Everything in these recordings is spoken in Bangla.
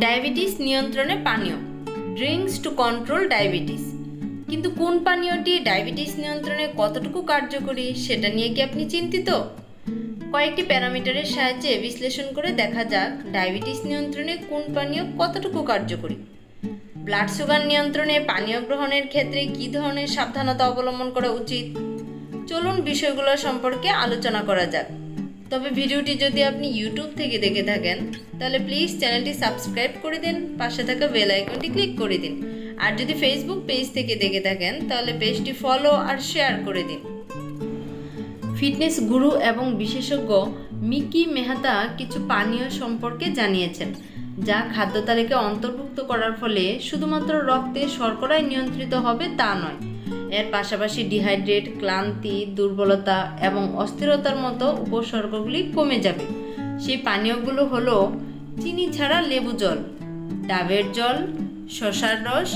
ডায়াবেটিস নিয়ন্ত্রণে পানীয়। ড্রিঙ্কস টু কন্ট্রোল ডায়াবেটিস কিন্তু কোন পানীয়টি ডায়াবেটিস নিয়ন্ত্রণে কতটুকু কার্যকরী, সেটা নিয়ে কি আপনি চিন্তিত? কয়েকটি প্যারামিটারের সাহায্যে বিশ্লেষণ করে দেখা যাক ডায়াবেটিস নিয়ন্ত্রণে কোন পানীয় কতটুকু কার্যকরী। ব্লাড সুগার নিয়ন্ত্রণে পানীয় গ্রহণের ক্ষেত্রে কী ধরনের সাবধানতা অবলম্বন করা উচিত? চলুন বিষয়গুলো সম্পর্কে আলোচনা করা যাক। তবে ভিডিওটি যদি আপনি ইউটিউব থেকে দেখে থাকেন, তাহলে প্লিজ চ্যানেলটি সাবস্ক্রাইব করে দিন, পাশে থাকা বেল আইকনটি ক্লিক করে দিন। আর যদি ফেসবুক পেজ থেকে দেখে থাকেন, তাহলে পেজটি ফলো আর শেয়ার করে দিন। ফিটনেস গুরু এবং বিশেষজ্ঞ মিকি মেহতা কিছু পানীয় সম্পর্কে জানিয়েছেন, যা খাদ্য তালিকায় অন্তর্ভুক্ত করার ফলে শুধুমাত্র রক্তে শর্করায় নিয়ন্ত্রিত হবে তা নয়। এর পাশাপাশি ডিহাইড্রেট, ক্লান্তি, দুর্বলতা এবং অস্থিরতার মতো উপসর্গগুলি কমে যাবে। সেই পানীয়গুলো হলো চিনি ছাড়া লেবু জল, ডাবের জল শসার রস,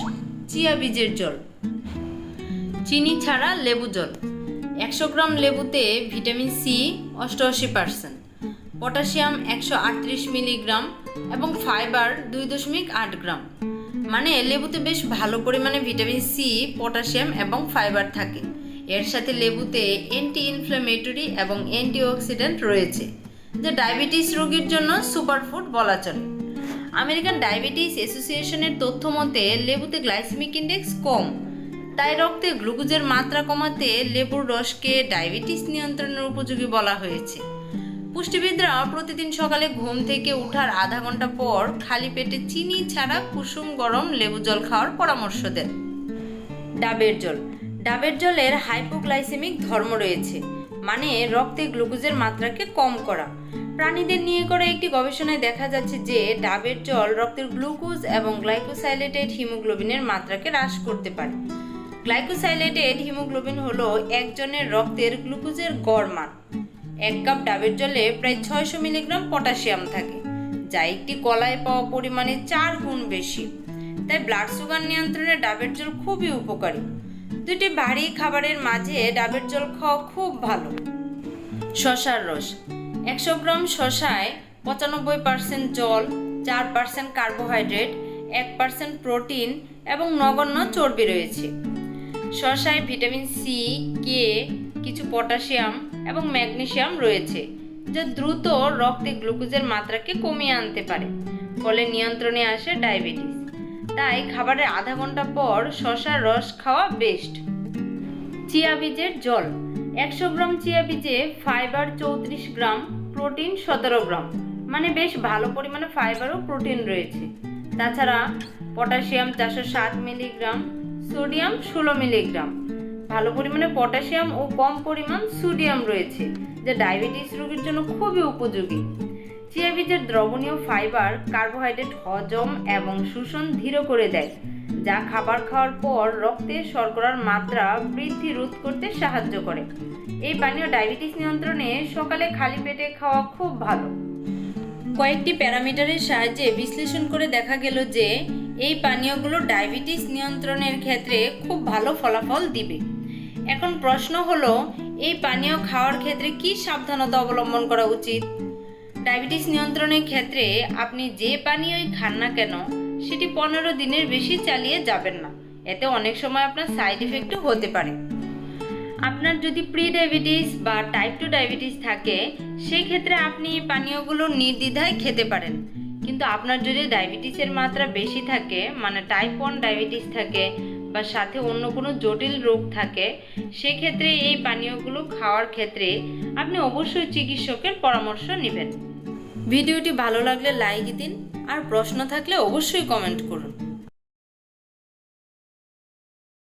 চিয়া বীজের জল। চিনি ছাড়া লেবু জল, একশো গ্রাম লেবুতে ভিটামিন সি অষ্টআশি পার্সেন্ট, পটাশিয়াম একশো আটত্রিশ মিলিগ্রাম এবং ফাইবার দুই দশমিক আট গ্রাম। মানে লেবুতে বেশ ভালো পরিমাণে ভিটামিন সি, পটাশিয়াম এবং ফাইবার থাকে। এর সাথে লেবুতে অ্যান্টি ইনফ্ল্যামেটরি এবং অ্যান্টিঅক্সিডেন্ট রয়েছে, যা ডায়াবেটিস রোগীর জন্য সুপারফুড বলা চলে। আমেরিকান ডায়াবেটিস অ্যাসোসিয়েশনের তথ্য মতে, লেবুতে গ্লাইসেমিক ইন্ডেক্স কম, তাই রক্তে গ্লুকোজের মাত্রা কমাতে লেবুর রসকে ডায়াবেটিস নিয়ন্ত্রণের উপযোগী বলা হয়েছে। পুষ্টিবিদরা প্রতিদিন সকালে ঘুম থেকে ওঠার আধা ঘণ্টা পর খালি পেটে চিনি ছাড়া কুসুম গরম লেবু জল খাওয়ার পরামর্শ দেন। ডাবের জল। ডাবের জলের হাইপোগ্লাইসেমিক ধর্ম রয়েছে মানে রক্তে গ্লুকোজের মাত্রাকে কম করা। প্রাণীদের নিয়ে করা একটি গবেষণায় দেখা যাচ্ছে যে ডাবের জল রক্তের গ্লুকোজ এবং গ্লাইকোসাইলেটেড হিমোগ্লোবিনের মাত্রাকে হ্রাস করতে পারে। গ্লাইকোসাইলেটেড হিমোগ্লোবিন হলো একজনের রক্তের গ্লুকোজের গড় মান। এক কাপ ডাবের জলে প্রায় ছয়শো মিলিগ্রাম পটাশিয়াম থাকে, যা একটি কলায় পাওয়া পরিমাণে চার গুণ বেশি। তাই ব্লাড সুগার নিয়ন্ত্রণে ডাবের জল খুবই উপকারী। দুটি ভারী খাবারের মাঝে ডাবের জল খাওয়া খুব ভালো। শশার রস, একশো গ্রাম শশায় পঁচানব্বই পার্সেন্ট জল, চার পার্সেন্ট কার্বোহাইড্রেট এক পার্সেন্ট প্রোটিন এবং নগণ্য চর্বি রয়েছে। শশায় ভিটামিন সি, কে, কিছু পটাশিয়াম এবং ম্যাগনেশিয়াম রয়েছে, যা দ্রুত রক্তে গ্লুকোজের মাত্রাকে কমিয়ে আনতে পারে, ফলে নিয়ন্ত্রণে আসে ডায়াবেটিস। তাই খাবারের আধা ঘণ্টা পর শশার রস খাওয়া বেস্ট চিয়া বীজের জল, একশো গ্রাম চিয়া বীজে ফাইবার চৌত্রিশ গ্রাম প্রোটিন সতেরো গ্রাম মানে বেশ ভালো পরিমাণে ফাইবার ও প্রোটিন রয়েছে। তাছাড়া পটাশিয়াম চারশো সাত মিলিগ্রাম সোডিয়াম ষোলো মিলিগ্রাম ভালো পরিমাণে পটাশিয়াম ও কম পরিমাণ সোডিয়াম রয়েছে, যা ডায়াবেটিস রোগীর জন্য খুবই উপযোগী। চিয়া বীজের দ্রবণীয় ফাইবার কার্বোহাইড্রেট হজম এবং শোষণ ধীর করে দেয়, যা খাবার খাওয়ার পর রক্তে শর্করার মাত্রা বৃদ্ধি রোধ করতে সাহায্য করে। এই পানীয় ডায়াবেটিস নিয়ন্ত্রণে সকালে খালি পেটে খাওয়া খুব ভালো। কয়েকটি প্যারামিটারের সাহায্যে বিশ্লেষণ করে দেখা গেল যে, এই পানীয়গুলো ডায়াবেটিস নিয়ন্ত্রণের ক্ষেত্রে খুব ভালো ফলাফল দিবে। এখন প্রশ্ন হলো, এই পানীয় খাওয়ার ক্ষেত্রে কি সাবধানতা অবলম্বন করা উচিত? ডায়াবেটিস নিয়ন্ত্রণের ক্ষেত্রে আপনি যে পানীয়ই খান না কেন, সেটি পনেরো দিনের বেশি চালিয়ে যাবেন না। এতে অনেক সময় আপনার সাইড ইফেক্টও হতে পারে। আপনার যদি প্রি ডায়াবেটিস বা টাইপ টু ডায়াবেটিস থাকে সেই ক্ষেত্রে আপনি পানীয়গুলো নির্দ্বিধায় খেতে পারেন। কিন্তু আপনার যদি ডায়াবেটিসের মাত্রা বেশি থাকে মানে টাইপ ওয়ান ডায়াবেটিস থাকে বা সাথে অন্য কোনো জটিল রোগ থাকে, সেক্ষেত্রে এই পানীয়গুলো খাওয়ার ক্ষেত্রে আপনি অবশ্যই চিকিৎসকের পরামর্শ নেবেন। ভিডিওটি ভালো লাগলে লাইক দিন, আর প্রশ্ন থাকলে অবশ্যই কমেন্ট করুন।